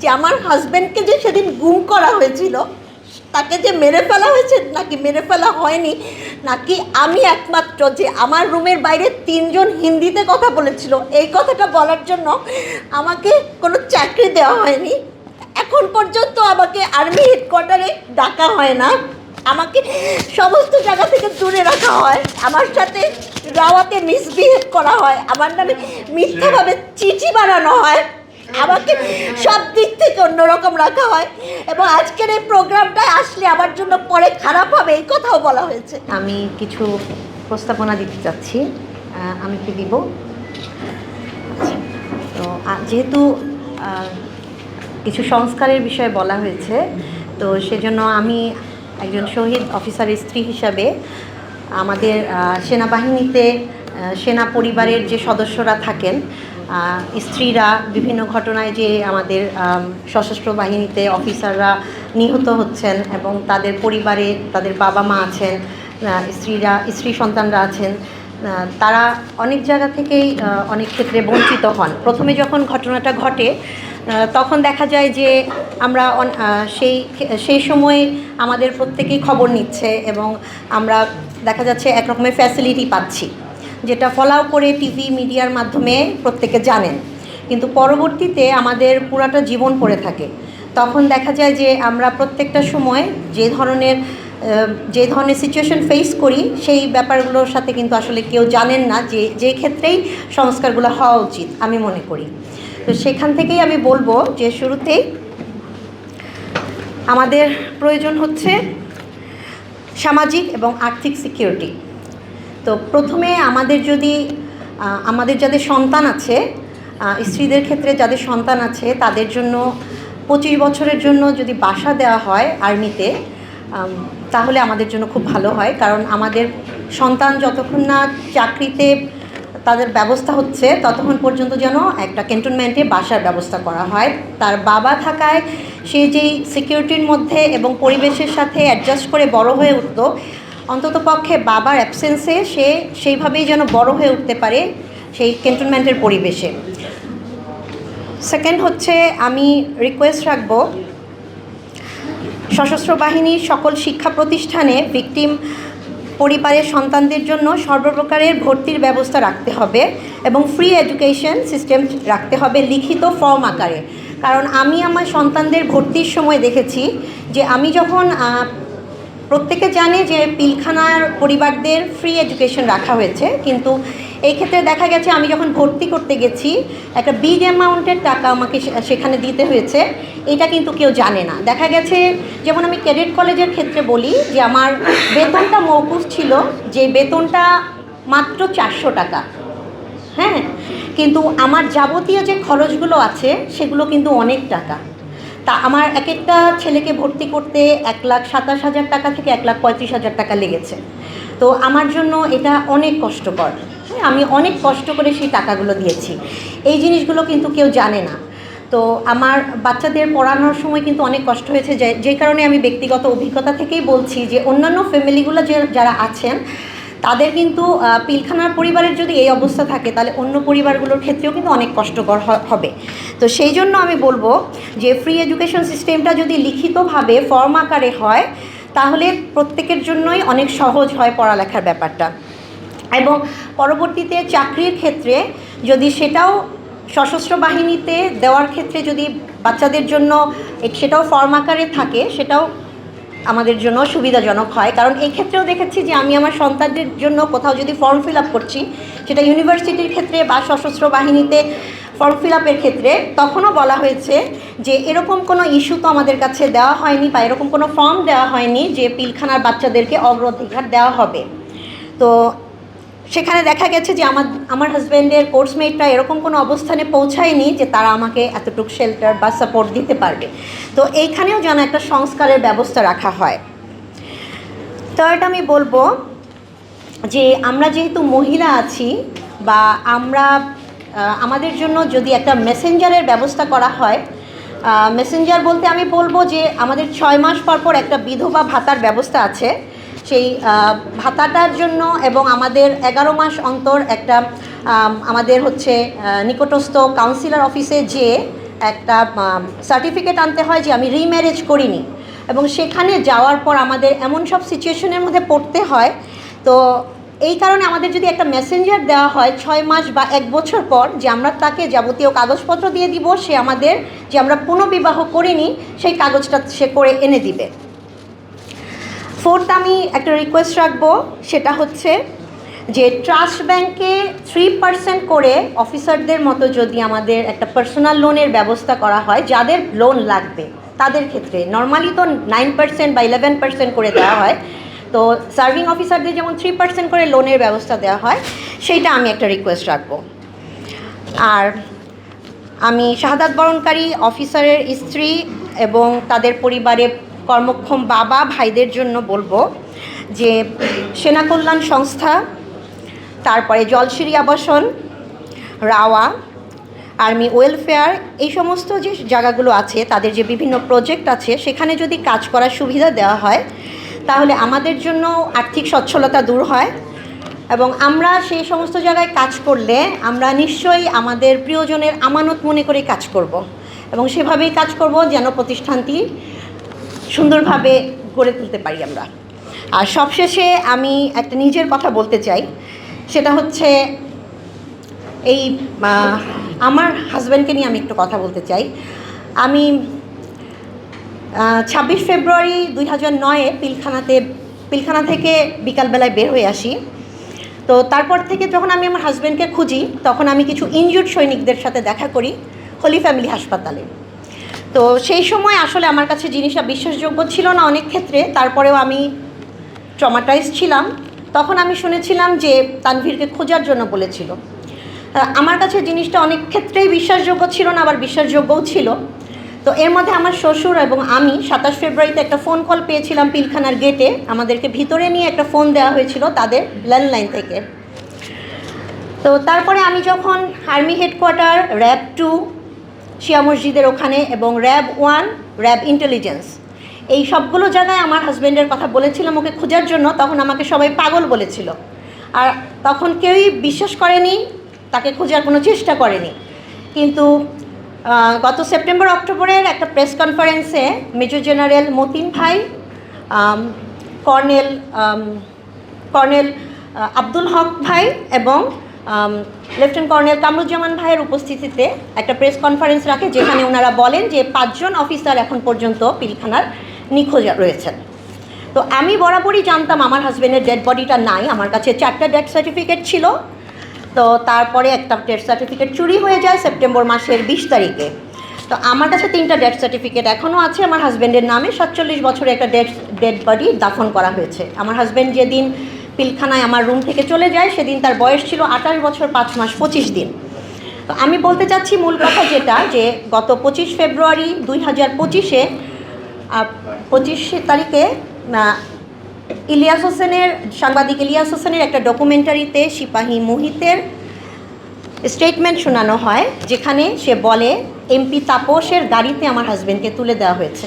যে আমার হাজব্যান্ডকে যে সেদিন গুম করা হয়েছিল, তাকে যে মেরে ফেলা হয়েছে নাকি মেরে ফেলা হয়নি, নাকি আমি একমাত্র যে আমার রুমের বাইরে তিনজন হিন্দিতে কথা বলেছিল, এই কথাটা বলার জন্য আমাকে কোনো চাকরি দেওয়া হয়নি। এখন পর্যন্ত আমাকে আর্মি হেডকোয়ার্টারে ডাকা হয় না। আমাকে সমস্ত জায়গা থেকে দূরে রাখা হয়। আমার সাথে রাওয়াতে মিসবিহেভ করা হয়। আমার নামে মিথ্যাভাবে চিঠি বানানো হয়। আমাকে সব দিক থেকে অন্যরকম রাখা হয়। এবং আজকের এই প্রোগ্রামটায় আসলে আমার জন্য পরে খারাপ হবে, এই কথাও বলা হয়েছে। আমি কিছু প্রস্তাবনা দিতে চাচ্ছি। আমি কি দিব? তো যেহেতু কিছু সংস্কারের বিষয়ে বলা হয়েছে, তো সেজন্য আমি একজন শহীদ অফিসারের স্ত্রী হিসাবে আমাদের সেনাবাহিনীতে সেনা পরিবারের যে সদস্যরা থাকেন স্ত্রীরা বিভিন্ন ঘটনায় যে আমাদের সশস্ত্র বাহিনীতে অফিসাররা নিহত হচ্ছেন এবং তাদের পরিবারে তাদের বাবা মা আছেন স্ত্রীরা, স্ত্রী সন্তানরা আছেন তারা অনেক জায়গা থেকেই অনেক ক্ষেত্রে বঞ্চিত হন। প্রথমে যখন ঘটনাটা ঘটে তখন দেখা যায় যে আমরা সেই সেই সময়ে আমাদের প্রত্যেকেই খবর নিচ্ছে এবং আমরা দেখা যাচ্ছে একরকমের ফ্যাসিলিটি পাচ্ছি। যেটা ফলাও করে টিভি মিডিয়ার মাধ্যমে প্রত্যেকে জানেন। কিন্তু পরবর্তীতে আমাদের পুরাটা জীবন পড়ে থাকে। তখন দেখা যায় যে আমরা প্রত্যেকটা সময় যে ধরনের যে ধরনের সিচুয়েশন ফেস করি, সেই ব্যাপারগুলোর সাথে কিন্তু আসলে কেউ জানেন না যে যে ক্ষেত্রেই সংস্কারগুলো হওয়া উচিত, আমি মনে করি। তো সেখান থেকেই আমি বলব যে শুরুতেই আমাদের প্রয়োজন হচ্ছে সামাজিক এবং আর্থিক সিকিউরিটি তো প্রথমে আমাদের যদি আমাদের যাদের সন্তান আছে স্ত্রীদের ক্ষেত্রে যাদের সন্তান আছে, তাদের জন্য পঁচিশ বছরের জন্য যদি বাসা দেওয়া হয় আর্মিতে তাহলে আমাদের জন্য খুব ভালো হয়। কারণ আমাদের সন্তান যতক্ষণ না চাকরিতে তাদের ব্যবস্থা হচ্ছে, ততক্ষণ পর্যন্ত যেন একটা ক্যান্টনমেন্টে বাসার ব্যবস্থা করা হয়। তার বাবা থাকায় সে যেই সিকিউরিটির মধ্যে এবং পরিবেশের সাথে অ্যাডজাস্ট করে বড় হয়ে উঠতো অন্তত পক্ষে বাবার অ্যাবসেন্সে সে সেইভাবেই যেন বড় হয়ে উঠতে পারে সেই ক্যান্টনমেন্টের পরিবেশে। সেকেন্ড হচ্ছে আমি রিকোয়েস্ট রাখব, সশস্ত্র বাহিনীর সকল শিক্ষা প্রতিষ্ঠানে ভিকটিম পরিবারের সন্তানদের জন্য সর্বপ্রকারের ভর্তির ব্যবস্থা রাখতে হবে এবং ফ্রি এডুকেশন সিস্টেম রাখতে হবে লিখিত ফর্ম আকারে। কারণ আমি আমার সন্তানদের ভর্তির সময় দেখেছি যে আমি যখন প্রত্যেকে জানে যে পিলখানার পরিবারদের ফ্রি এডুকেশন রাখা হয়েছে, কিন্তু এই ক্ষেত্রে দেখা গেছে আমি যখন ভর্তি করতে গেছি, একটা বিগ অ্যামাউন্টের টাকা আমাকে সেখানে দিতে হয়েছে, এটা কিন্তু কেউ জানে না। দেখা গেছে, যেমন আমি ক্যাডেট কলেজের ক্ষেত্রে বলি যে আমার বেতনটা মৌকুফ ছিল যে বেতনটা মাত্র চারশো টাকা। হ্যাঁ? কিন্তু আমার যাবতীয় যে খরচগুলো আছে, সেগুলো কিন্তু অনেক টাকা। তা আমার এক একটা ছেলেকে ভর্তি করতে এক লাখ সাতাশ হাজার টাকা থেকে এক লাখ পঁয়ত্রিশ হাজার টাকা লেগেছে। তো আমার জন্য এটা অনেক কষ্টকর। হ্যাঁ আমি অনেক কষ্ট করে সেই টাকাগুলো দিয়েছি। এই জিনিসগুলো কিন্তু কেউ জানে না। তো আমার বাচ্চাদের পড়ানোর সময় কিন্তু অনেক কষ্ট হয়েছে। যে কারণে আমি ব্যক্তিগত অভিজ্ঞতা থেকেই বলছি যে, অন্যান্য ফ্যামিলিগুলো যে, যারা আছেন, তাদের কিন্তু পিলখানার পরিবারের যদি এই অবস্থা থাকে, তাহলে অন্য পরিবারগুলোর ক্ষেত্রেও কিন্তু অনেক কষ্টকর হবে। তো সেই জন্য আমি বলব যে ফ্রি এডুকেশন সিস্টেমটা যদি লিখিতভাবে ফর্ম আকারে হয়, তাহলে প্রত্যেকের জন্যই অনেক সহজ হয় পড়ালেখার ব্যাপারটা। এবং পরবর্তীতে চাকরির ক্ষেত্রে যদি সেটাও সশস্ত্র বাহিনীতে দেওয়ার ক্ষেত্রে যদি বাচ্চাদের জন্য সেটাও ফর্ম আকারে থাকে, সেটাও আমাদের জন্য সুবিধাজনক হয়। কারণ এই ক্ষেত্রেও দেখেছি যে আমি আমার সন্তানদের জন্য কোথাও যদি ফর্ম ফিল আপ করছি, সেটা ইউনিভার্সিটির ক্ষেত্রে বা সশস্ত্র বাহিনীতে ফর্ম ফিল আপের ক্ষেত্রে তখনও বলা হয়েছে যে এরকম কোনো ইস্যু তো আমাদের কাছে দেওয়া হয়নি বা এরকম কোনো ফর্ম দেওয়া হয়নি যে পিলখানার বাচ্চাদেরকে অগ্রাধিকার দেওয়া হবে। তো সেখানে দেখা গেছে যে আমার আমার হাজব্যান্ডের কোর্সমেটরা এরকম কোনো অবস্থানে পৌঁছায়নি যে তারা আমাকে এতটুকু শেল্টার বা সাপোর্ট দিতে পারবে। তো এইখানেও যেন একটা সংস্কারের ব্যবস্থা রাখা হয়। থার্ড আমি বলব যে আমরা যেহেতু মহিলা আছি বা আমরা আমাদের জন্য যদি একটা মেসেঞ্জারের ব্যবস্থা করা হয় মেসেঞ্জার বলতে আমি বলব যে আমাদের ছয় মাস পর পর একটা বিধবা ভাতার ব্যবস্থা আছে। সেই ভাতাটার জন্য এবং আমাদের এগারো মাস অন্তর একটা আমাদের হচ্ছে নিকটস্থ কাউন্সিলর অফিসে যেয়ে একটা সার্টিফিকেট আনতে হয় যে আমি রিম্যারেজ করিনি। এবং সেখানে যাওয়ার পর আমাদের এমন সব সিচুয়েশনের মধ্যে পড়তে হয়। তো এই কারণে আমাদের যদি একটা মেসেঞ্জার দেওয়া হয় ছয় মাস বা এক বছর পর যে আমরা তাকে যাবতীয় কাগজপত্র দিয়ে দিব, সে আমাদের যে আমরা পুনর্বিবাহ করিনি, সেই কাগজটা সে করে এনে দিবে। ফোর্থ আমি একটা রিকোয়েস্ট রাখব, সেটা হচ্ছে যে ট্রাস্ট ব্যাংকে থ্রি পার্সেন্ট করে অফিসারদের মতো যদি আমাদের একটা পার্সোনাল লোনের ব্যবস্থা করা হয়, যাদের লোন লাগবে, তাদের ক্ষেত্রে নর্মালি তো নাইন পার্সেন্ট বা ইলেভেন পার্সেন্ট করে দেওয়া হয় তো সার্ভিং অফিসারদের যেমন থ্রি পার্সেন্ট করে লোনের ব্যবস্থা দেওয়া হয়, সেইটা আমি একটা রিকোয়েস্ট রাখব। আর আমি শাহাদাত বরণকারী অফিসারের স্ত্রী এবং তাদের পরিবারে কর্মক্ষম বাবা ভাইদের জন্য বলব যে সেনা কল্যাণ সংস্থা, তারপরে জলশিরি আবাসন, রাওয়া, আর্মি ওয়েলফেয়ার, এই সমস্ত যে জায়গাগুলো আছে, তাদের যে বিভিন্ন প্রজেক্ট আছে, সেখানে যদি কাজ করার সুবিধা দেওয়া হয় তাহলে আমাদের জন্য আর্থিক সচ্ছলতা দূর হয়। এবং আমরা সেই সমস্ত জায়গায় কাজ করলে আমরা নিশ্চয়ই আমাদের প্রিয়জনের আমানত মনে করে কাজ করব। এবং সেভাবেই কাজ করব যেন প্রতিষ্ঠানটি সুন্দরভাবে গড়ে তুলতে পারি আমরা। আর সবশেষে আমি একটা নিজের কথা বলতে চাই। সেটা হচ্ছে এই আমার হাজব্যান্ডকে নিয়ে আমি একটু কথা বলতে চাই। আমি ছাব্বিশ ফেব্রুয়ারি দুই হাজার নয়ে পিলখানাতে, পিলখানা থেকে বিকালবেলায় বের হয়ে আসি। তো তারপর থেকে যখন আমি আমার হাজব্যান্ডকে খুঁজি, তখন আমি কিছু ইনজুর্ড সৈনিকদের সাথে দেখা করি হোলি ফ্যামিলি হাসপাতালে তো সেই সময় আসলে আমার কাছে জিনিসটা বিশ্বাসযোগ্য ছিল না অনেক ক্ষেত্রে, তারপরেও আমি ট্রমাটাইজ ছিলাম। তখন আমি শুনেছিলাম যে তানভীরকে খোঁজার জন্য বলেছিল। আমার কাছে জিনিসটা অনেক ক্ষেত্রেই বিশ্বাসযোগ্য ছিল না, আবার বিশ্বাসযোগ্যও ছিল। তো এর মধ্যে আমার শ্বশুর এবং আমি সাতাশ ফেব্রুয়ারিতে একটা ফোন কল পেয়েছিলাম পিলখানার গেটে আমাদেরকে ভিতরে নিয়ে একটা ফোন দেওয়া হয়েছিল তাদের ল্যান্ডলাইন থেকে। তো তারপরে আমি যখন আর্মি হেডকোয়ার্টার র্যাব টু শিয়া মসজিদের ওখানে এবং র্যাব ওয়ান র্যাব ইন্টেলিজেন্স এই সবগুলো জায়গায় আমার হাজব্যান্ডের কথা বলেছিলাম ওকে খোঁজার জন্য, তখন আমাকে সবাই পাগল বলেছিল। আর তখন কেউই বিশ্বাস করেনি, তাকে খোঁজার কোনো চেষ্টা করেনি। কিন্তু গত সেপ্টেম্বর, অক্টোবরের একটা প্রেস কনফারেন্সে মেজর জেনারেল মতিন ভাই কর্নেল কর্নেল আব্দুল হক ভাই এবং লেফটেন্যান্ট কর্নেল কামরুজ্জামান ভাইয়ের উপস্থিতিতে একটা প্রেস কনফারেন্স রাখে যেখানে ওনারা বলেন যে পাঁচজন অফিসার এখন পর্যন্ত পিলখানার নিখোঁজ রয়েছেন। তো আমি বরাবরই জানতাম আমার হাজব্যান্ডের ডেড বডিটা নাই, আমার কাছে চারটা ডেথ সার্টিফিকেট ছিল। তো তারপরে একটা ডেথ সার্টিফিকেট চুরি হয়ে যায় সেপ্টেম্বর মাসের বিশ তারিখে। তো আমার কাছে তিনটা ডেথ সার্টিফিকেট এখনও আছে, আমার হাজব্যান্ডের নামে সাতচল্লিশ বছরে একটা ডেড ডেড বডি দাফন করা হয়েছে। আমার হাজব্যান্ড যেদিন পিলখানায় আমার রুম থেকে চলে যায়, সেদিন তার বয়স ছিল আঠাশ বছর পাঁচ মাস পঁচিশ দিন। তো আমি বলতে চাচ্ছি মূল কথা যেটা, যে গত পঁচিশ ফেব্রুয়ারি দুই হাজার পঁচিশে পঁচিশ তারিখে ইলিয়াস হোসেনের, সাংবাদিক ইলিয়াস হোসেনের একটা ডকুমেন্টারিতে সিপাহী মোহিতের স্টেটমেন্ট শোনানো হয়, যেখানে সে বলে, এমপি তাপসের গাড়িতে আমার হাজবেন্ডকে তুলে দেওয়া হয়েছে।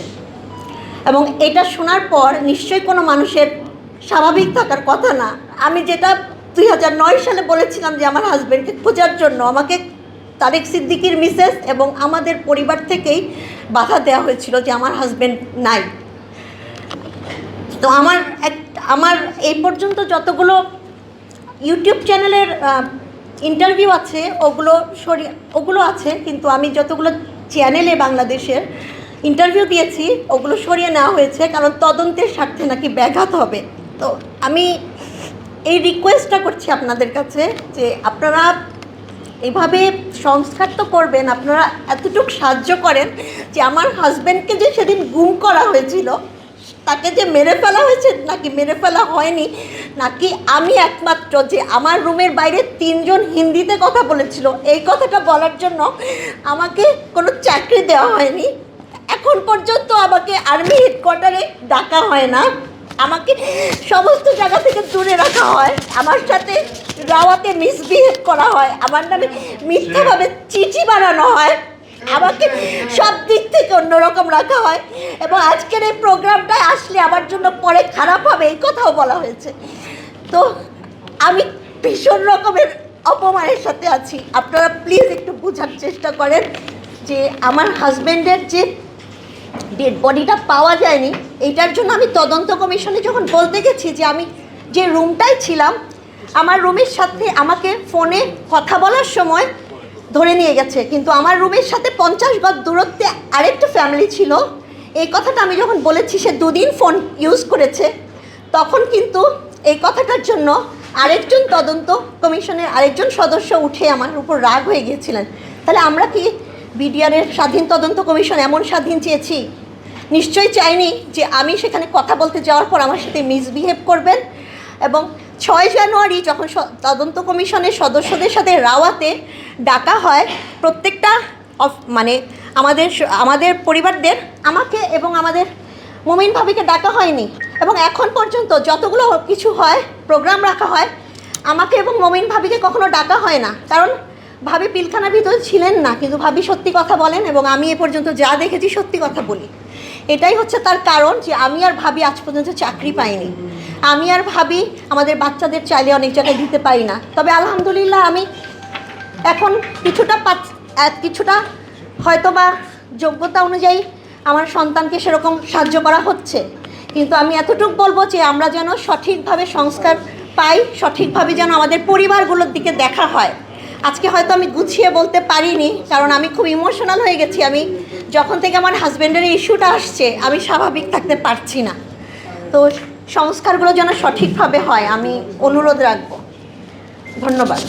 এবং এটা শোনার পর নিশ্চয়ই কোনো মানুষের স্বাভাবিক থাকার কথা না। আমি যেটা দুই হাজার নয় সালে বলেছিলাম যে আমার হাজবেন্ডকে খোঁজার জন্য, আমাকে তারেক সিদ্দিকির মিসেস এবং আমাদের পরিবার থেকেই বাধা দেওয়া হয়েছিল যে আমার হাজবেন্ড নাই। তো আমার এক, আমার এই পর্যন্ত যতগুলো ইউটিউব চ্যানেলের ইন্টারভিউ আছে, ওগুলো সরিয়ে ওগুলো আছে, কিন্তু আমি যতগুলো চ্যানেলে বাংলাদেশের ইন্টারভিউ দিয়েছি, ওগুলো সরিয়ে নেওয়া হয়েছে, কারণ তদন্তের স্বার্থে নাকি ব্যাঘাত হবে। তো আমি এই রিকোয়েস্টটা করছি আপনাদের কাছে যে আপনারা এভাবে সংস্কার তো করবেন, আপনারা এতটুকু সাহায্য করেন যে আমার হাজব্যান্ডকে যে সেদিন গুম করা হয়েছিল তাকে যে মেরে ফেলা হয়েছে নাকি মেরে ফেলা হয়নি, নাকি আমি একমাত্র যে আমার রুমের বাইরে তিনজন হিন্দিতে কথা বলেছিল, এই কথাটা বলার জন্য আমাকে কোনো চাকরি দেওয়া হয়নি। এখন পর্যন্ত আমাকে আর্মি হেডকোয়ার্টারে ডাকা হয় না। আমাকে সমস্ত জায়গা থেকে দূরে রাখা হয়। আমার সাথে রাওয়াতে মিসবিহেভ করা হয়। আমার নামে মিথ্যাভাবে চিঠি বানানো হয়। আমাকে সব দিক থেকে অন্যরকম রাখা হয়। এবং আজকের এই প্রোগ্রামটায় আসলে আমার জন্য পরে খারাপ হবে, এই কথাও বলা হয়েছে। তো আমি ভীষণ রকমের অপমানের সাথে আছি। আপনারা প্লিজ একটু বোঝার চেষ্টা করেন যে আমার হাজব্যান্ডের যে ডেড বডিটা পাওয়া যায়নি, এইটার জন্য আমি তদন্ত কমিশনে যখন বলতে গেছি যে আমি যে রুমটাই ছিলাম, আমার রুমের সাথে আমাকে ফোনে কথা বলার সময় ধরে নিয়ে গেছে। কিন্তু আমার রুমের সাথে পঞ্চাশ গজ দূরত্বে আরেকটা ফ্যামিলি ছিল। এই কথাটা আমি যখন বলেছি, সে দুদিন ফোন ইউজ করেছে। তখন কিন্তু এই কথাটার জন্য আরেকজন তদন্ত কমিশনের আরেকজন সদস্য উঠে আমার উপর রাগ হয়ে গিয়েছিলেন। তাহলে আমরা কি বিডিআরের স্বাধীন তদন্ত কমিশন এমন স্বাধীন চেয়েছি? নিশ্চয়ই চাইনি যে আমি সেখানে কথা বলতে যাওয়ার পর আমার সাথে মিসবিহেভ করবেন এবং ছয় জানুয়ারি যখন তদন্ত কমিশনের সদস্যদের সাথে রাওয়াতে ডাকা হয়, প্রত্যেকটা মানে আমাদের আমাদের পরিবারদের, আমাকে এবং আমাদের মুমিন ভাবিকে ডাকা হয়নি। এবং এখন পর্যন্ত যতগুলো কিছু হয়, প্রোগ্রাম রাখা হয়, আমাকে এবং মমিন ভাবিকে কখনো ডাকা হয় না। কারণ ভাবি পিলখানার ভিতরে ছিলেন না, কিন্তু ভাবি সত্যি কথা বলেন এবং আমি এ পর্যন্ত যা দেখেছি সত্যি কথা বলি। এটাই হচ্ছে তার কারণ যে আমি আর ভাবি আজ পর্যন্ত চাকরি পাইনি। আমি আর ভাবি আমাদের বাচ্চাদের চাইলে অনেক জায়গায় দিতে পারি না। তবে আলহামদুলিল্লাহ আমি এখন কিছুটা পাচ- কিছুটা হয়তো বা যোগ্যতা অনুযায়ী আমার সন্তানকে সেরকম সাহায্য করা হচ্ছে। কিন্তু আমি এতটুকু বলব যে আমরা যেন সঠিকভাবে সংস্কার পাই, সঠিকভাবে যেন আমাদের পরিবারগুলোর দিকে দেখা হয়। আজকে হয়তো আমি গুছিয়ে বলতে পারিনি, কারণ আমি খুব ইমোশনাল হয়ে গেছি। আমি যখন থেকে আমার হাজব্যান্ডের ইস্যুটা আসছে, আমি স্বাভাবিক থাকতে পারছি না। তো সংস্কারগুলো যেন সঠিকভাবে হয় আমি অনুরোধ রাখব। ধন্যবাদ।